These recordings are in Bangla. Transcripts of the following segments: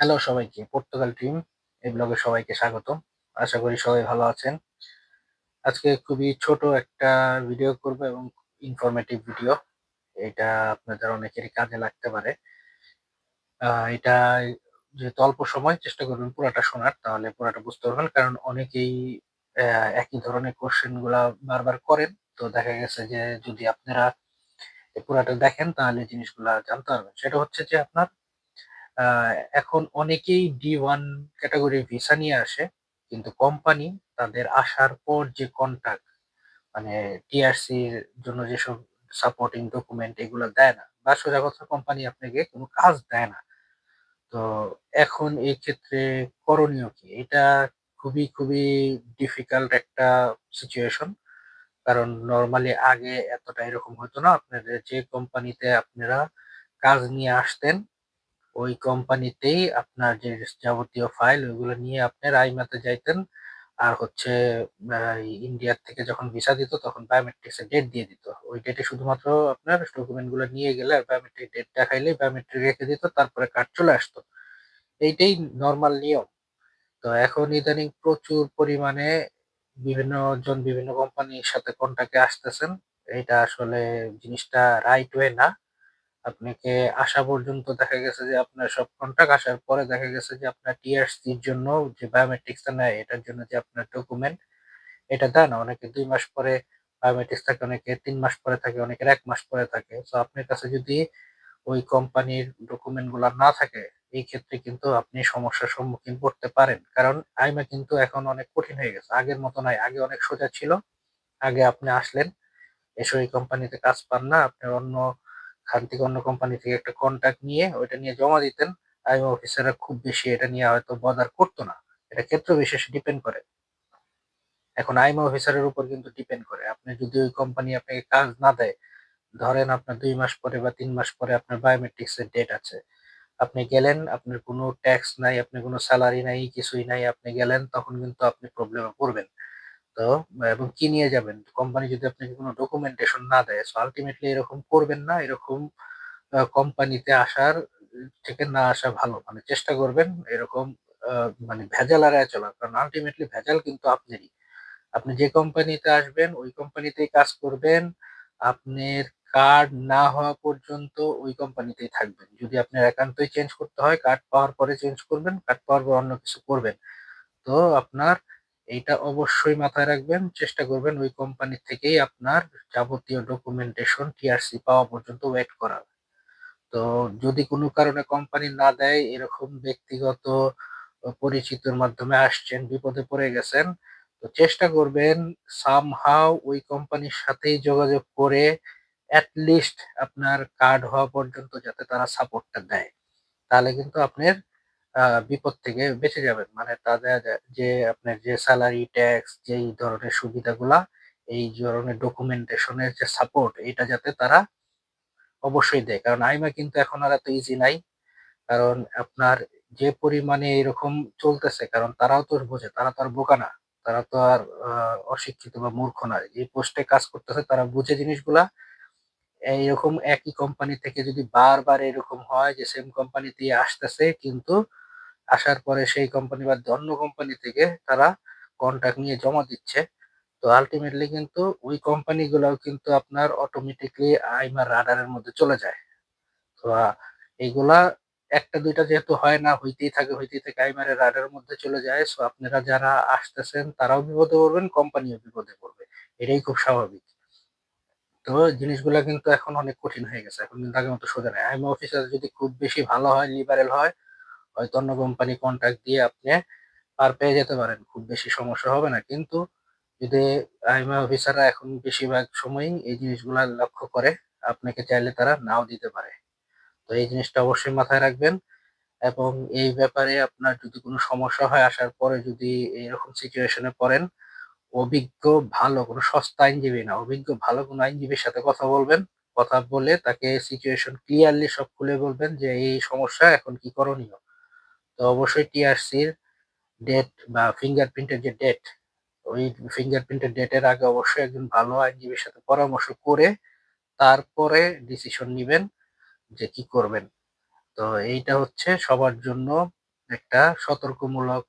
হ্যালো সবাইকে, পর্তুগাল টিম এই ব্লগে সবাইকে স্বাগতম। আশা করি সবাই ভালো আছেন। আজকে খুবই ছোট একটা ভিডিও করব এবং ইনফরমেটিভ ভিডিও। এটা আপনাদের অনেকেরই কাজে লাগতে পারে। এটা যেহেতু অল্প সময় চেষ্টা করবেন পুরাটা শোনার তাহলে পুরাটা বুঝতে পারবেন। কারণ অনেকেই একই ধরনের কোয়েশ্চেনগুলা বারবার করেন। তো দেখা গেছে যে যদি আপনারা পুরাটা দেখেন তাহলে জিনিসগুলা জানতে পারবেন। সেটা হচ্ছে যে আপনার এখন অনেকেই ডি ওয়ান ক্যাটাগরি ভিসা নিয়ে আসে। কিন্তু কোম্পানি তাদের আসার পর যে কন্ট্রাক্ট মানে টিআরসির জন্য যেসব সাপোর্টিং ডকুমেন্ট এগুলো দেয় না। বা সোজা কথা কোম্পানি আপনাকে কোনো কাজ দেয় না। তো এখন এই ক্ষেত্রে করণীয় কি? এটা খুবই, খুবই ডিফিকাল্ট একটা সিচুয়েশন। কারণ নরমালি আগে এতটা এরকম হতো না। আপনাদের যে কোম্পানিতে আপনারা কাজ নিয়ে আসতেন ওই কোম্পানিতেই আপনার যে যাবতীয় ফাইল ওইগুলো নিয়ে আপনি রাইমাতে যাইতেন। আর হচ্ছে ইন্ডিয়ার থেকে যখন ভিসা দিত তখন বায়োমেট্রিক্স এর ডেট দিয়ে দিত। ওই ডেটে শুধুমাত্র আপনার ডকুমেন্টগুলো নিয়ে গেলে আর বায়োমেট্রিক ডেট দেখাইলেই বায়োমেট্রিক রেখে দিত। তারপরে কার্ড চলে আসতো। এইটাই নরমাল নিয়ম। তো এখন ইদানিং প্রচুর পরিমাণে বিভিন্ন জন বিভিন্ন কোম্পানির সাথে কন্ট্যাক্টে আসতেছেন। এটা আসলে জিনিসটা রাইট ওয়ে না। আপনাকে আসা পর্যন্ত দেখা গেছে যে আপনার সব কন্ট্রাক্ট আসার পরে দেখা গেছে যে আপনার টিআরসির জন্য যে বায়োমেট্রিক্সটা নেয় এটার জন্য যে আপনার ডকুমেন্ট এটা দেয় না। অনেকে দুই মাস পরে বায়োমেট্রিক্স থাকে, অনেকে তিন মাস পরে থাকে, অনেকের এক মাস পরে থাকে। সো আপনার কাছে যদি ওই কোম্পানির ডকুমেন্টগুলা না থাকে এই ক্ষেত্রে কিন্তু আপনি সমস্যার সম্মুখীন পড়তে পারেন। কারণ আইমা কিন্তু এখন অনেক কঠিন হয়ে গেছে। আগের মতো নাই। আগে অনেক সোজা ছিল। আগে আপনি আসলেন, এসে ওই কোম্পানিতে কাজ পান না। আপনার অন্য খান থেকে অন্য কোম্পানি থেকে একটা কন্ট্রাক্ট নিয়ে ওইটা নিয়ে জমা দিতেন। আইমা অফিসাররা খুব বেশি এটা নিয়ে হয়তো বদার করতো না। এটা ক্ষেত্র বিশেষে ডিপেন্ড করে। এখন আইমা অফিসারের উপর কিন্তু ডিপেন্ড করে। আপনি যদি ওই কোম্পানি আপনাকে কাজ না দেয়, ধরেন আপনার দুই মাস পরে বা তিন মাস পরে আপনার বায়োমেট্রিক্স এর ডেট আছে। আপনি গেলেন, আপনার কোনো ট্যাক্স নাই, আপনার কোনো স্যালারি নাই, কিছুই নাই। আপনি গেলেন তখন কিন্তু আপনি প্রবলেমে পড়বেন। তো এবং কি নিয়ে যাবেন? কোম্পানি যদি আপনাকে কোনো ডকুমেন্টেশন না দেয়, সো আল্টিমেটলি এরকম করবেন না। এরকম কোম্পানিতে আসার থেকে না আসা ভালো। মানে চেষ্টা করবেন এরকম মানে ভেজাল এড়ায় চলার। কারণ আল্টিমেটলি ভেজাল কিন্তু আপনারই। আপনি যে কোম্পানিতে আসবেন ওই কোম্পানিতেই কাজ করবেন। আপনার কার্ড না হওয়া পর্যন্ত ওই কোম্পানিতেই থাকবেন। যদি আপনার একান্তই চেঞ্জ করতে হয়, কার্ড পাওয়ার পরে চেঞ্জ করবেন। কার্ড পাওয়ার পর অন্য কিছু করবেন। তো আপনার এইটা অবশ্যই মাথায় রাখবেন। চেষ্টা করবেন ওই কোম্পানি থেকেই আপনার যাবতীয় ডকুমেন্টেশন টিআরসি পাওয়া পর্যন্ত ওয়েট করার। তো যদি কোনো কারণে কোম্পানি না দেয় এরকম ব্যক্তিগত পরিচিতর মাধ্যমে আসছেন, বিপদে পড়ে গেছেন। তো চেষ্টা করবেন সামহাউ ওই কোম্পানির সাথেই যোগাযোগ করে এট লিস্ট আপনার কার্ড হওয়া পর্যন্ত যাতে তারা সাপোর্টটা দেয়। তাহলে কিন্তু আপনার বিপদ থেকে বেঁচে যাবেন। মানে তাদের যে আপনার যে স্যালারি ট্যাক্স যেই ধরনের সুবিধাগুলা, এই ধরনের ডকুমেন্টেশনের যে সাপোর্ট এটা যাতে তারা অবশ্যই দেয়। কারণ আইমা কিন্তু এখন আর এত ইজি নাই। কারণ আপনার যে পরিমাণে এরকম চলতেছে কারণ তারাও তো বোঝে, তারা তো আর বোকা না। তারা তো আর অশিক্ষিত বা মূর্খ না। যে পোস্টে কাজ করতেছে তারা বুঝে জিনিসগুলা। এইরকম একই কোম্পানি থেকে যদি বারবার এরকম হয় যে সেম কোম্পানিতেই আসতেছে কিন্তু আসার পরে সেই কোম্পানি বা অন্য কোম্পানি থেকে তারা কন্ট্রাক্ট নিয়ে জমা দিচ্ছে। তো আল্টিমেটলি কিন্তু ওই কোম্পানিগুলাও কিন্তু আপনার অটোমেটিকলি আইমার রাডারের মধ্যে চলে যায়। তো এইগুলা একটা দুইটা যেহেতু হয় না, হইতেই থাকে, হইতেই থাকে আইমারের রাডারের মধ্যে চলে যায়। সো আপনারা যারা আসতেছেন তারাও বিপদে পড়বেন, কোম্পানিও বিপদে পড়বে। এটাই খুব স্বাভাবিক। তো জিনিসগুলা কিন্তু এখন অনেক কঠিন হয়ে গেছে। এখন কিন্তু আগের মতো সোজা নাই। আইমা অফিসার যদি খুব বেশি ভালো হয়, লিবারেল হয়, হয়তো অন্য কোম্পানি কন্ট্রাক্ট দিয়ে আপনি পার পেয়ে যেতে পারেন। খুব বেশি সমস্যা হবে না। কিন্তু যদি আইমা অফিসাররা এখন বেশিরভাগ সময়ই এই জিনিসগুলা লক্ষ্য করে, আপনাকে চাইলে তারা নাও দিতে পারে। তো এই জিনিসটা অবশ্যই মাথায় রাখবেন এবং এই ব্যাপারে আপনার যদি কোনো সমস্যা হয় আসার পরে যদি এরকম সিচুয়েশন পড়েন, অভিজ্ঞ ভালো কোনো সস্তা আইনজীবী না, অভিজ্ঞ ভালো কোনো আইনজীবীর সাথে কথা বলবেন। কথা বলে তাকে সিচুয়েশন ক্লিয়ারলি সব খুলে বলবেন যে এই সমস্যা এখন কি করণীয়। তো অবশ্যই টিআরসির ডেট বা ফিঙ্গারপ্রিন্টের যে ডেট, ওই ফিঙ্গারপ্রিন্টের ডেটের আগে অবশ্যই একজন ভালো আইনজীবীর সাথে পরামর্শ করে তারপরে ডিসিশন নেবেন যে কি করবেন। তো এইটা হচ্ছে সবার জন্য একটা সতর্কমূলক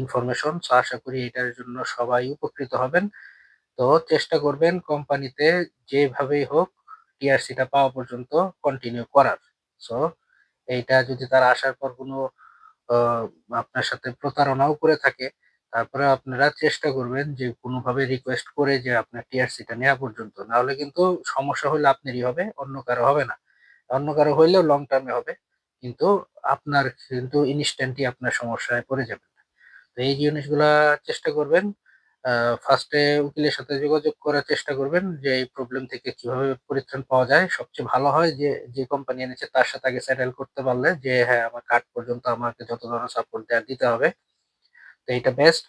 ইনফরমেশন তো আশা করি এটার জন্য সবাই উপকৃত হবেন। তো চেষ্টা করবেন কোম্পানিতে যেভাবেই হোক টিআরসিটা পাওয়া পর্যন্ত কন্টিনিউ করার। সো এইটা যদি তারা আসার পর কোনো আপনার সাথে প্রতারণাও করে থাকে। তারপরে আপনারা চেষ্টা করবেন যে কোনোভাবে রিকোয়েস্ট করে যে আপনার টিআরসিটা নেওয়া পর্যন্ত। নাহলে কিন্তু সমস্যা হলে আপনারই হবে, অন্য কারও হবে না। অন্য কারও হইলেও লং টার্মে হবে। কিন্তু আপনার কিন্তু ইনস্ট্যান্টই আপনার সমস্যায় পড়ে যাবেন। তো এই জিনিসগুলা চেষ্টা করবেন। ফার্স্টে উকিলের সাথে যোগাযোগ করার চেষ্টা করবেন যে এই প্রবলেম থেকে কীভাবে পরিত্রাণ পাওয়া যায়। সবচেয়ে ভালো হয় যে যে কোম্পানি এনেছে তার সাথে আগে সেটেল করতে পারলে যে হ্যাঁ আমার কার্ড পর্যন্ত আমাকে যত ধরনের সাপোর্ট দেওয়ার দিতে হবে, তো এটা বেস্ট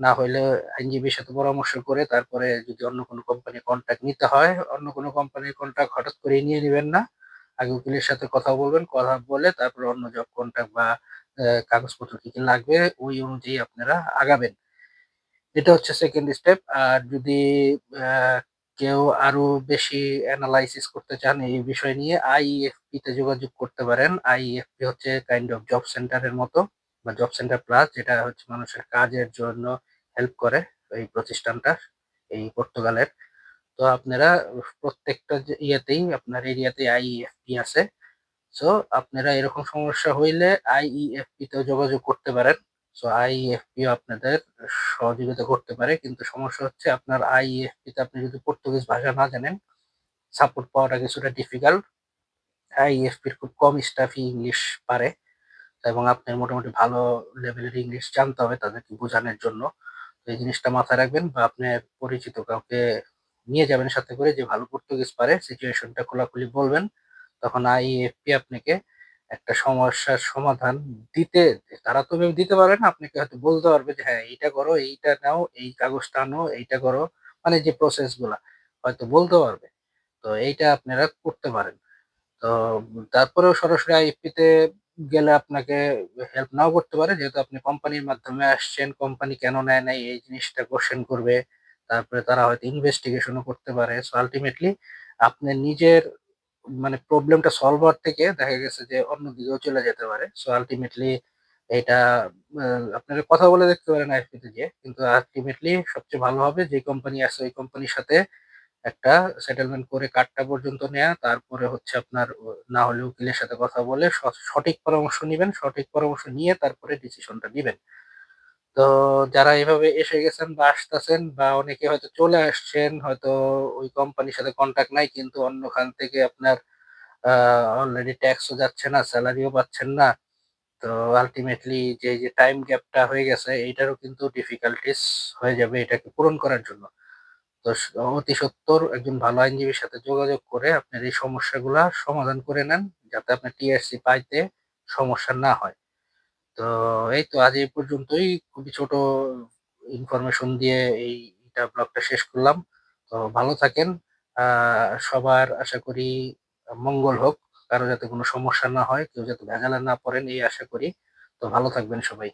না হইলে আইনজীবীর সাথে পরামর্শ করে তারপরে যদি অন্য কোনো কোম্পানি কন্ট্যাক্ট নিতে হয়, অন্য কোনো কোম্পানির কন্ট্যাক্ট হঠাৎ করে নিয়ে নেবেন না। আগে উকিলের সাথে কথা বলবেন, কথা বলে তারপরে অন্য জব কন্ট্যাক্ট বা কাগজপত্র কি কি লাগবে, ওই অনুযায়ী আপনারা আগাবেন। এটা হচ্ছে সেকেন্ড স্টেপ আর যদি কেউ আরও বেশি অ্যানালাইসিস করতে চান এই বিষয় নিয়ে আইএফপি তে যোগাযোগ করতে পারেন। আইএফপি হচ্ছে কাইন্ড অফ জব সেন্টারের মতো বা জব সেন্টার প্লাস যেটা হচ্ছে মানুষের কাজের জন্য হেল্প করে এই প্রতিষ্ঠানটা, এই পর্তুগালের। তো আপনারা প্রত্যেকটা ইয়েতেই, আপনার এরিয়াতে আইএফপি আছে। সো আপনারা এরকম সমস্যা হইলে আইইএফপি তে যোগাযোগ করতে পারেন। সো আইএফপি আপনাদের সহযোগিতা করতে পারে, কিন্তু সমস্যা হচ্ছে আপনার আইএফপি তে আপনি যদি পর্তুগিজ ভাষা না জানেন সাপোর্ট পাওয়াটা কিছুটা ডিফিকাল্ট আইএফপির খুব কম স্টাফই ইংলিশ পারে, এবং আপনার মোটামুটি ভালো লেভেলের ইংলিশ জানতে হবে তাদেরকে বোঝানোর জন্য। এই জিনিসটা মাথায় রাখবেন বা আপনি পরিচিত কাউকে নিয়ে যাবেন সাথে করে যে ভালো পর্তুগিজ পারে সিচুয়েশনটা খোলাখুলি বলবেন, তখন আইএফপি আপনাকে একটা সমস্যার সমাধান দিতে, তারা তো দিতে পারবে না, আপনাকে হয়তো বলতে পারবে যে হ্যাঁ এইটা করো, এইটা নাও, এই কাগজটা আনো, এইটা করো। মানে যে প্রসেসগুলা, হয়তো বলতে পারবে। তো এইটা আপনারা করতে পারেন। তো তারপরেও সরাসরি আইএফপি তে গেলে আপনাকে হেল্প নাও করতে পারে। যেহেতু আপনি কোম্পানির মাধ্যমে আসছেন কোম্পানি কেন নেয় নাই, এই জিনিসটা কোশ্চেন করবে। তারপরে তারা হয়তো ইনভেস্টিগেশনও করতে পারে। সো আলটিমেটলি আপনি নিজের মানে প্রবলেমটা সলভ হওয়ার থেকে দেখা গেছে যে অন্য দিকেও চলে যেতে পারে। সো আলটিমেটলি এটা আপনারা কথা বলে দেখতে পারেন আইএফপিতে গিয়ে। কিন্তু আলটিমেটলি সবচেয়ে ভালো হবে যে কোম্পানি আছে, ওই কোম্পানির সাথে একটা সেটেলমেন্ট করে কার্ডটা পর্যন্ত নেয়া। তারপরে হচ্ছে আপনার না হলে উকিলের সাথে কথা বলে সঠিক পরামর্শ নেবেন। সঠিক পরামর্শ নিয়ে তারপরে ডিসিশনটা নিবেন। তো যারা এভাবে এসে গেছেন বা আসতেছেন বা অনেকে হয়তো চলে আসছেন, হয়তো ওই কোম্পানির সাথে কন্ট্যাক্ট নাই, কিন্তু অন্য খান থেকে আপনার অলরেডি ট্যাক্সও যাচ্ছে না স্যালারিও পাচ্ছেন না, তো আলটিমেটলি যে যে টাইম গ্যাপটা হয়ে গেছে, এইটারও কিন্তু ডিফিকাল্টিস হয়ে যাবে এটাকে পূরণ করার জন্য। তো অতি সত্তর একজন ভালো আইনজীবীর সাথে যোগাযোগ করে আপনার এই সমস্যাগুলা সমাধান করে নেন, যাতে আপনার টিআরসি পাইতে সমস্যা না হয়। তো এই তো আজ এই পর্যন্তই। খুবই ছোট ইনফরমেশন দিয়ে এইটা ব্লগটা শেষ করলাম। তো ভালো থাকেন। সবার আশা করি মঙ্গল হোক, কারও যাতে কোনো সমস্যা না হয়, কেউ যাতে ভেজালে না পড়েন, এই আশা করি। তো ভালো থাকবেন সবাই।